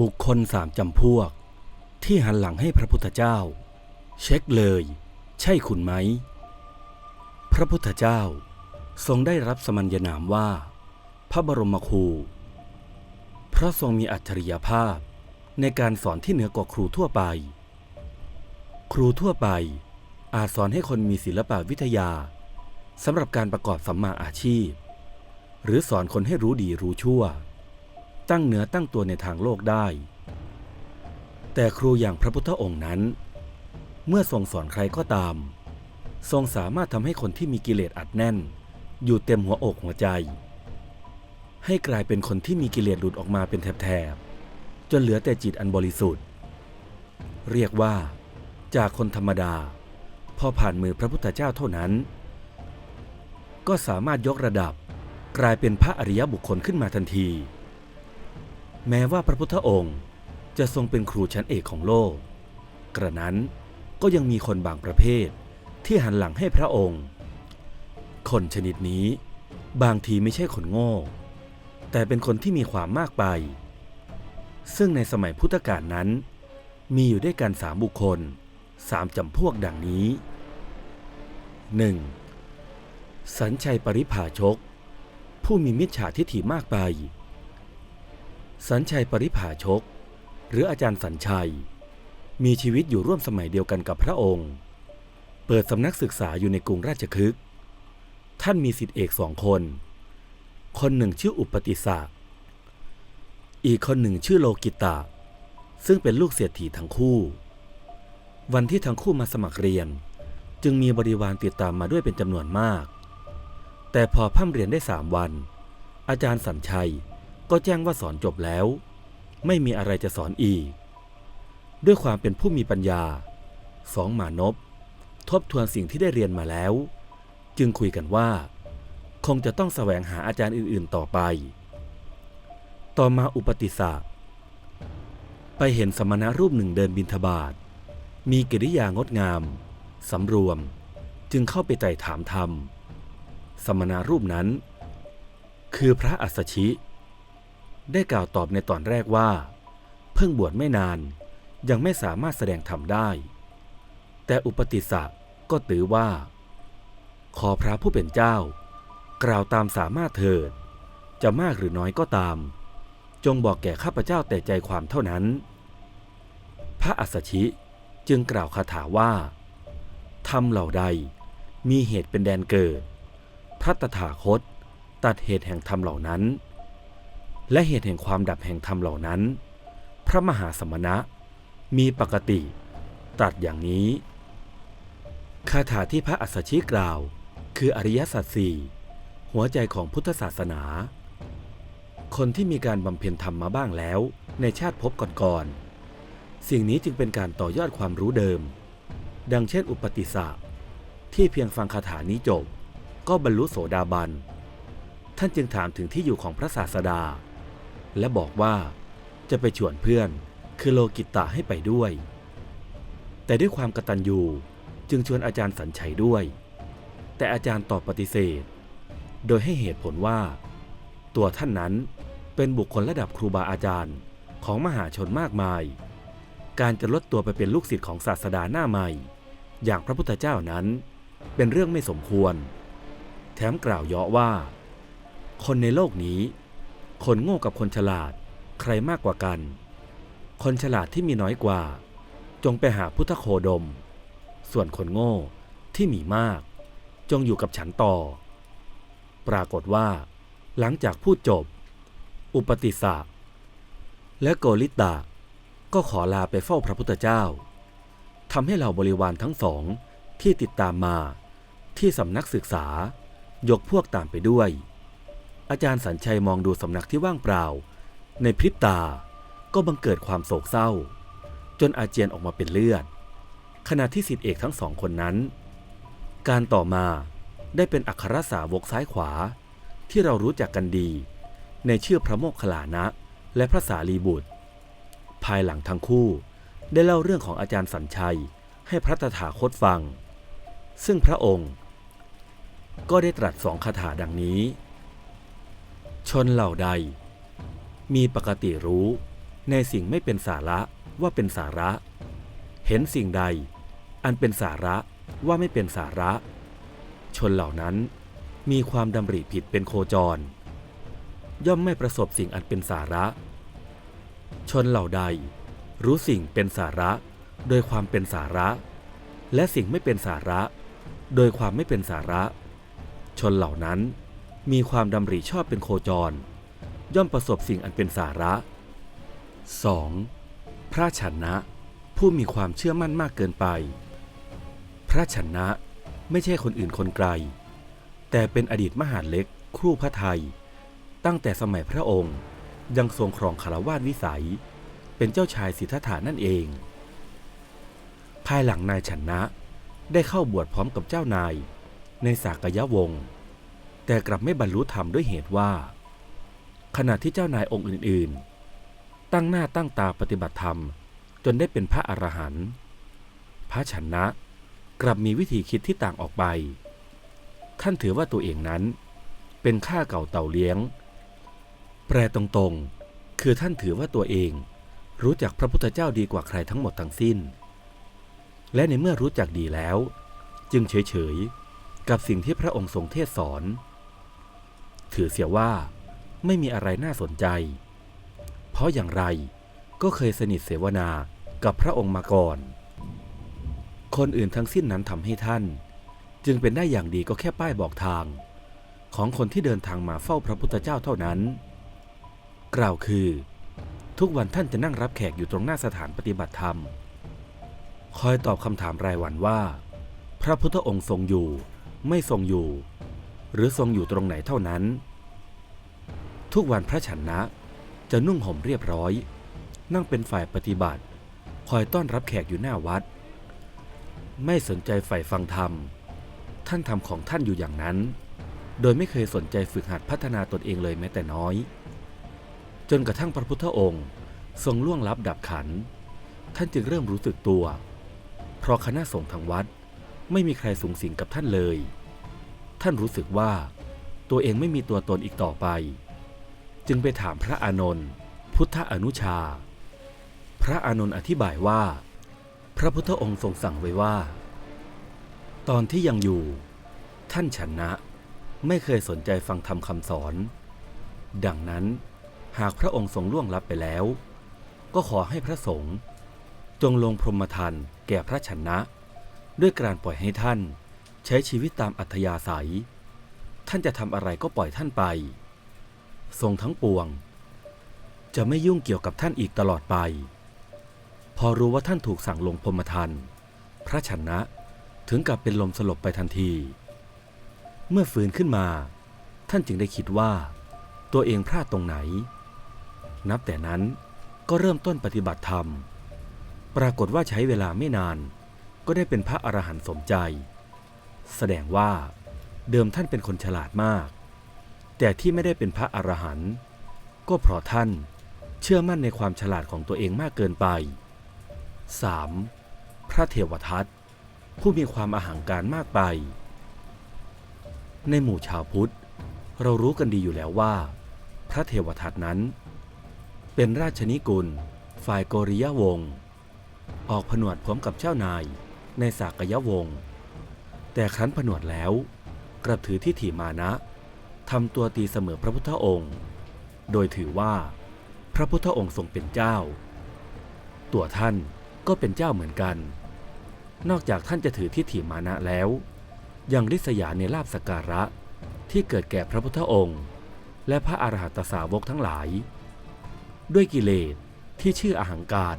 บุคคลสามจำพวก ที่หันหลังให้พระพุทธเจ้า เช็คเลย ใช่คุณไหม พระพุทธเจ้าทรงได้รับสมัญญนามว่า พระบรมครู เพราะทรงมีอัจฉริยภาพในการสอนที่เหนือกว่าครูทั่วไป ครูทั่วไปอาจสอนให้คนมีศิลปะวิทยาสำหรับการประกอบสัมมาอาชีพ หรือสอนคนให้รู้ดีรู้ชั่ว ตั้งเหนือตั้งตัวในทางโลกได้ แต่ครูอย่างพระพุทธองค์นั้น เมื่อทรงสอนใครก็ตาม ทรงสามารถทำให้คนที่มีกิเลสอัดแน่น อยู่เต็มหัวอกหัวใจ ให้กลายเป็นคนที่มีกิเลสหลุดออกมาเป็นแถบๆจนเหลือแต่จิตอันบริสุทธิ์ เรียกว่า จากคนธรรมดา พอผ่านมือพระพุทธเจ้าเท่านั้น ก็สามารถยกระดับกลายเป็นพระอริยบุคคลขึ้นมาทันที แม้ว่าพระพุทธองค์จะทรงเป็นครูชั้นเอกของโลก กระนั้นก็ยังมีคนบางประเภทที่หันหลังให้พระองค์ คนชนิดนี้บางทีไม่ใช่คนโง่ แต่เป็นคนที่มีความมากไป ซึ่งในสมัยพุทธกาลนั้น มีอยู่ด้วยกันสามบุคคลสามจำพวกดังนี้ 1. สัญชัยปริภาชก ผู้มีมิจฉาทิฐิมากไป สัญชัยปริภาชก หรืออาจารย์สัญชัย มีชีวิตอยู่ร่วมสมัยเดียวกันกับพระองค์ เปิดสำนักศึกษาอยู่ในกรุงราชคฤห์ท่านมีสิทธิเอกสองคน คนหนึ่งชื่ออุปติสะอีกคนหนึ่งชื่อโลกิตะ ซึ่งเป็นลูกเศรษฐีทั้งคู่ วันที่ทั้งคู่มาสมัครเรียน จึงมีบริวารติดตามมาด้วยเป็นจำนวนมาก แต่พอพ่ำเรียนได้สามวัน อาจารย์สัญชัย ก็แจ้งว่าสอนจบแล้ว ไม่มีอะไรจะสอนอีก ด้วยความเป็นผู้มีปัญญา สองหมานพทบทวนสิ่งที่ได้เรียนมาแล้ว จึงคุยกันว่า คงจะต้องแสวงหาอาจารย์อื่นๆต่อไป ต่อมาอุปติสสะไปเห็นสมณะรูปหนึ่งเดินบินทบาทมีกิริยางดงาม สำรวม จึงเข้าไปไต่ถามธรรม สมณรูปนั้น คือพระอัสสชิ ได้กล่าวตอบในตอนแรกว่า เพิ่งบวชไม่นานยังไม่สามารถแสดงธรรมได้ แต่อุปติสสะก็ตือว่า ขอพระผู้เป็นเจ้า กล่าวตามสามารถเถิด จะมากหรือน้อยก็ตาม จงบอกแก่ข้าพเจ้าแต่ใจความเท่านั้น พระอัสสชิจึงกล่าวคาถาว่าธรรมเหล่าใดมีเหตุเป็นแดนเกิดพระตถาคตตัดเหตุแห่งธรรมเหล่านั้น และเหตุแห่งความดับแห่งธรรมเหล่านั้น พระมหาสมณะมีปกติตรัสอย่างนี้คาถาที่พระอัสสชิกล่าว คืออริยสัจสี่หัวใจของพุทธศาสนา คนที่มีการบำเพ็ญธรรมมาบ้างแล้ว ในชาติภพก่อนๆสิ่งนี้จึงเป็นการต่อยอดความรู้เดิม ดังเช่นอุปติสสะที่เพียงฟังคาถานี้จบ ก็บรรลุโสดาบัน ท่านจึงถามถึงที่อยู่ของพระศาสดา และบอกว่าจะไปชวนเพื่อนคือโลกิตตะให้ไปด้วย แต่ด้วยความกตัญญูจึงชวนอาจารย์สัญชัยด้วย แต่อาจารย์ตอบปฏิเสธ โดยให้เหตุผลว่า ตัวท่านนั้นเป็นบุคคลระดับครูบาอาจารย์ของมหาชนมากมาย การจะลดตัวไปเป็นลูกศิษย์ของศาสดาหน้าใหม่ อย่างพระพุทธเจ้านั้น เป็นเรื่องไม่สมควร แถมกล่าวเยาะว่า คนในโลกนี้ คนโง่กับคนฉลาด ใครมากกว่ากัน คนฉลาดที่มีน้อยกว่า จงไปหาพุทธโคดม ส่วนคนโง่ที่มีมาก จงอยู่กับฉันต่อ ปรากฏว่า หลังจากพูดจบ อุปติสสะและโกริตะก็ขอลาไปเฝ้าพระพุทธเจ้าทำให้เหล่าบริวารทั้งสองที่ติดตามมาที่สำนักศึกษายกพวกตามไปด้วย อาจารย์สัญชัยมองดูสำนักที่ว่างเปล่า ในพริบตาก็บังเกิดความโศกเศร้า จนอาเจียนออกมาเป็นเลือด ขณะที่สิทธิเอกทั้งสองคนนั้น การต่อมาได้เป็นอัครสาวกซ้ายขวา ที่เรารู้จักกันดี ในชื่อพระโมคคัลลานะ และพระสารีบุตร ภายหลังทั้งคู่ได้เล่าเรื่องของอาจารย์สัญชัยให้พระตถาคตฟัง ซึ่งพระองค์ ก็ได้ตรัสสองคาถาดังนี้ ชนเหล่าใด มีปกติรู้ในสิ่งไม่เป็นสาระว่าเป็นสาระ เห็นสิ่งใด อันเป็นสาระว่าไม่เป็นสาระ ชนเหล่านั้นมีความดำริผิดเป็นโคจร ย่อมไม่ประสบสิ่งอันเป็นสาระ ชนเหล่าใด รู้สิ่งเป็นสาระ โดยความเป็นสาระ และสิ่งไม่เป็นสาระ โดยความไม่เป็นสาระ ชนเหล่านั้น มีความดำริชอบเป็นโคจร ย่อมประสบสิ่งอันเป็นสาระ 2. พระชนะ ผู้มีความเชื่อมั่นมากเกินไป พระชนะไม่ใช่คนอื่นคนไกล แต่เป็นอดีตมหาดเล็กครู่พระไทย ตั้งแต่สมัยพระองค์ยังทรงครองคารวาสวิสัย เป็นเจ้าชายสิทธัตถานั่นเอง ภายหลังนายชนะได้เข้าบวชพร้อมกับเจ้านายในสากยวงศ์ แต่กลับไม่บรรลุธรรมด้วยเหตุว่า ขณะที่เจ้านายองค์อื่นๆ ตั้งหน้าตั้งตาปฏิบัติธรรม จนได้เป็นพระอรหันต์พระชนะกลับมีวิธีคิดที่ต่างออกไป ท่านถือว่าตัวเองนั้น เป็นข้าเก่าเต่าเลี้ยง แปลตรงๆ คือท่านถือว่าตัวเอง รู้จักพระพุทธเจ้าดีกว่าใครทั้งหมดทั้งสิ้น และในเมื่อรู้จักดีแล้ว จึงเฉยๆ กับสิ่งที่พระองค์ทรงเทศสอน ถือเสียว่าไม่มีอะไรน่าสนใจ เพราะอย่างไรก็เคยสนิทเสวนากับพระองค์มาก่อน คนอื่นทั้งสิ้นนั้นทำให้ท่าน จึงเป็นได้อย่างดีก็แค่ป้ายบอกทาง ของคนที่เดินทางมาเฝ้าพระพุทธเจ้าเท่านั้น กล่าวคือ ทุกวันท่านจะนั่งรับแขกอยู่ตรงหน้าสถานปฏิบัติธรรม คอยตอบคำถามรายวันว่า พระพุทธองค์ทรงอยู่ ไม่ทรงอยู่ หรือทรงอยู่ตรงไหนเท่านั้น ทุกวันพระชนะ จะนุ่งห่มเรียบร้อย นั่งเป็นฝ่ายปฏิบัติ คอยต้อนรับแขกอยู่หน้าวัด ไม่สนใจฝ่ายฟังธรรม ท่านทำของท่านอยู่อย่างนั้น โดยไม่เคยสนใจฝึกหัดพัฒนาตนเองเลยแม้แต่น้อย จนกระทั่งพระพุทธองค์ทรงล่วงลับดับขัน ท่านจึงเริ่มรู้สึกตัว เพราะคณะสงฆ์ทางวัดไม่มีใครสูงสิงกับท่านเลย ท่านรู้สึกว่าตัวเองไม่มีตัวตนอีกต่อไป จึงไปถามพระอานนท์พุทธอนุชา พระอานนท์อธิบายว่า พระพุทธองค์ทรงสั่งไว้ว่า ตอนที่ยังอยู่ ท่านชนะ ไม่เคยสนใจฟังธรรมคำสอน ดังนั้นหากพระองค์ทรงล่วงลับไปแล้ว ก็ขอให้พระสงฆ์จงลงพรหมทานแก่พระชนะ ด้วยการปล่อยให้ท่าน ใช้ชีวิตตามอัธยาศัย ท่านจะทำอะไรก็ปล่อยท่านไป ทรงทั้งปวง จะไม่ยุ่งเกี่ยวกับท่านอีกตลอดไป พอรู้ว่าท่านถูกสั่งลงพรมทานพระชนะถึงกับเป็นลมสลบไปทันที เมื่อฟื้นขึ้นมา ท่านจึงได้คิดว่า ตัวเองพลาดตรงไหน นับแต่นั้นก็เริ่มต้นปฏิบัติธรรม ปรากฏว่าใช้เวลาไม่นาน ก็ได้เป็นพระอรหันต์สมใจ แสดงว่าเดิมท่านเป็นคนฉลาดมาก แต่ที่ไม่ได้เป็นพระอรหันต์ก็เพราะท่านเชื่อมั่นในความฉลาดของตัวเองมากเกินไป 3. พระเทวทัตผู้มีความอาหังการมากไป ในหมู่ชาวพุทธ เรารู้กันดีอยู่แล้วว่า พระเทวทัตนั้น เป็นราชนิกุล ฝ่ายโกริยวงศ์ออกผนวดพร้อมกับเจ้านายในสากยวงศ์ แต่ครั้นผนวดแล้ว กลับถือทิฏฐิมานะทำตัวตีเสมอพระพุทธองค์ โดยถือว่า พระพุทธองค์ทรงเป็นเจ้า ตัวท่านก็เป็นเจ้าเหมือนกัน นอกจากท่านจะถือทิฏฐิมานะแล้ว ยังริษยาในลาบสการะที่เกิดแก่พระพุทธองค์ และพระอรหัตสาวกทั้งหลาย ด้วยกิเลสที่ชื่ออาหังการ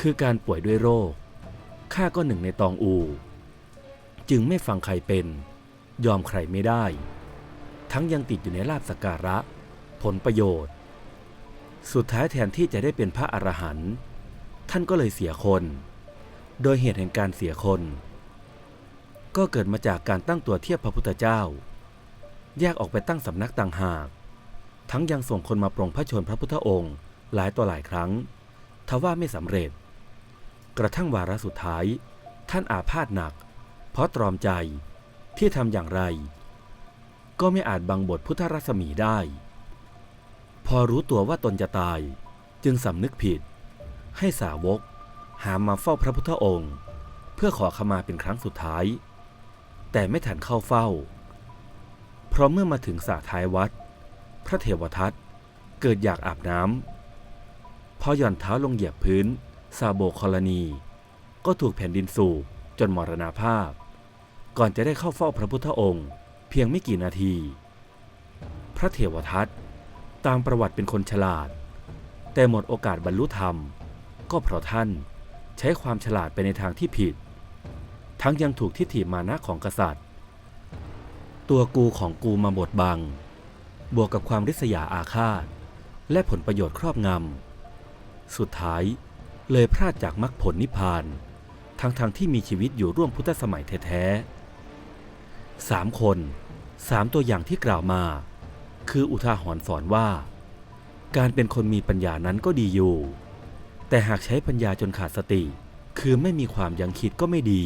คือการป่วยด้วยโรคข้าก็หนึ่งในตองอู จึงไม่ฟังใครเป็น ยอมใครไม่ได้ ทั้งยังติดอยู่ในลาบสการะ ผลประโยชน์ สุดท้ายแทนที่จะได้เป็นพระอรหันต์ท่านก็เลยเสียคน โดยเหตุแห่งการเสียคน ก็เกิดมาจากการตั้งตัวเทียบพระพุทธเจ้า แยกออกไปตั้งสำนักต่างหาก ทั้งยังส่งคนมาปรองพระชนพระพุทธองค์หลายต่อหลายครั้งทว่าไม่สำเร็จ กระทั่งวาระสุดท้าย ท่านอาพาธหนัก เพราะตรอมใจที่ทำอย่างไร ก็ไม่อาจบังบทพุทธรัศมีได้ พอรู้ตัวว่าตนจะตายจึงสำนึกผิด ให้สาวกหามมาเฝ้าพระพุทธองค์ เพื่อขอขมาเป็นครั้งสุดท้าย แต่ไม่ทันเข้าเฝ้า เพราะเมื่อมาถึงสระท้ายวัด พระเทวทัตเกิดอยากอาบน้ำพอหย่อนเท้าลงเหยียบพื้น ซาโบคอลนี ก็ถูกแผ่นดินสูบ จนมรณาภาพ ก่อนจะได้เข้าเฝ้าพระพุทธองค์ เพียงไม่กี่นาที พระเทวทัตตามประวัติเป็นคนฉลาด แต่หมดโอกาสบรรลุธรรม ก็เพราะท่านใช้ความฉลาดไปในทางที่ผิด ทั้งยังถูกทิฏฐิมานะของกษัตริย์ ตัวกูของกูมาบดบัง บวกกับความริษยาอาฆาต และผลประโยชน์ครอบงำสุดท้ายเลยพลาดจากมรรคผลนิพพาน ทั้งๆทที่มีชีวิตอยู่ร่วมพุทธสมัยแท้ๆสามคนสามตัวอย่างที่กล่าวมา คืออุทาหรณ์สอนว่า การเป็นคนมีปัญญานั้นก็ดีอยู่ แต่หากใช้ปัญญาจนขาดสติ คือไม่มีความยังคิดก็ไม่ดี